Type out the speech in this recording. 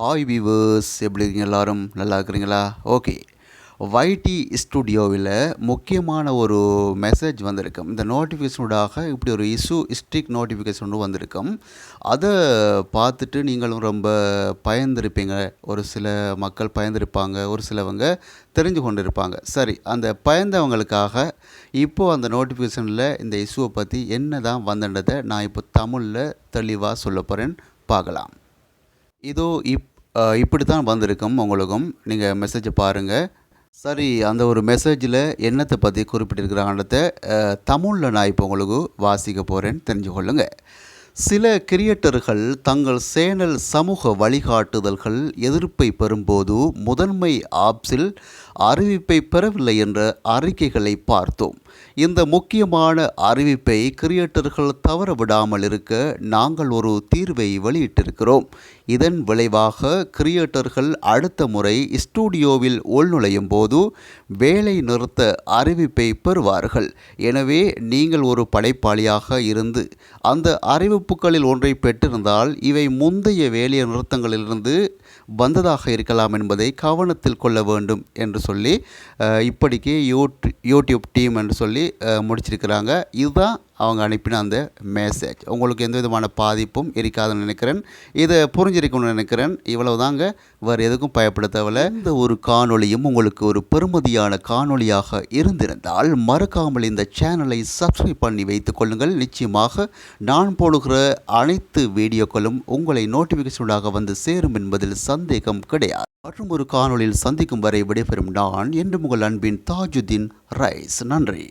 Hi viewers எப்படி இருக்கீங்க எல்லோரும்? நல்லா இருக்கிறீங்களா? ஓகே வைடி ஸ்டுடியோவில் முக்கியமான ஒரு மெசேஜ் வந்திருக்கும். இந்த நோட்டிஃபிகேஷனோடாக இப்படி ஒரு இஷ்யூ ஸ்ட்ரிக் நோட்டிஃபிகேஷன் ஒன்று வந்திருக்கும். அதை பார்த்துட்டு நீங்களும் ரொம்ப பயந்திருப்பீங்க. ஒரு சில மக்கள் பயந்திருப்பாங்க ஒரு சிலவங்க தெரிஞ்சு கொண்டு இருப்பாங்க சரி அந்த பயந்தவங்களுக்காக இப்போது அந்த நோட்டிஃபிகேஷனில் இந்த இஷ்யூவை பற்றி என்ன தான் வந்துன்றதை நான் இப்போ தமிழில் தெளிவாக சொல்ல போகிறேன் பார்க்கலாம். இதோ இப் இப்படி தான் வந்திருக்கும் உங்களுக்கும். நீங்கள் மெசேஜை பாருங்கள் சரி அந்த ஒரு மெசேஜில் என்னத்தை பற்றி குறிப்பிட்டிருக்கிறாங்கன்றத தமிழில் நான் இப்போ உங்களுக்கு வாசிக்க போகிறேன்னு தெரிஞ்சு கொள்ளுங்கள் சில கிரியேட்டர்கள் தங்கள் சேனல் சமூக வழிகாட்டுதல்கள் எதிர்ப்பை பெறும்போது முதன்மை ஆப்ஸில் அறிவிப்பை பெறவில்லை என்ற அறிக்கைகளை பார்த்தோம். இந்த முக்கியமான அறிவிப்பை கிரியேட்டர்கள் தவற விடாமல் இருக்க நாங்கள் ஒரு தீர்வை வெளியிட்டிருக்கிறோம். இதன் விளைவாக கிரியேட்டர்கள் அடுத்த முறை ஸ்டூடியோவில் உள்நுழையும் போது வேலை நிறுத்த அறிவிப்பை பெறுவார்கள். எனவே நீங்கள் ஒரு படைப்பாளியாக இருந்து அந்த அறிவிப்புகளில் ஒன்றை பெற்றிருந்தால் இவை முந்தைய வேலை நிறுத்தங்களிலிருந்து வந்ததாக இருக்கலாம் என்பதை கவனத்தில் கொள்ள வேண்டும் என்று சொல்லி இப்படிக்கே இப்படிக்கு யூட் யூடியூப் டீம் என்று சொல்லி முடிச்சிருக்கிறாங்க. இதுதான் அவங்க அனுப்பின அந்த மெசேஜ் உங்களுக்கு எந்த விதமான பாதிப்பும் இருக்காதுன்னு நினைக்கிறேன். இதை புரிஞ்சிருக்கணும்னு நினைக்கிறேன். இவ்வளவு தாங்க வேறு எதுக்கும் பயப்பட தேவையில்ல. இந்த ஒரு காணொளியும் உங்களுக்கு ஒரு பெருமதியான காணொளியாக இருந்திருந்தால் மறக்காமல் இந்த சேனலை சப்ஸ்கிரைப் பண்ணி வைத்துக் கொள்ளுங்கள். நிச்சயமாக நான் போடுகிற அனைத்து வீடியோக்களும் உங்களை நோட்டிஃபிகேஷனாக வந்து சேரும் என்பதில் சந்தேகம் கிடையாது. மற்றும் ஒரு காணொளியில் சந்திக்கும் வரை விடைபெறும் நான் என்று உங்கள் அன்பின் தாஜுதீன் ரைஸ். நன்றி.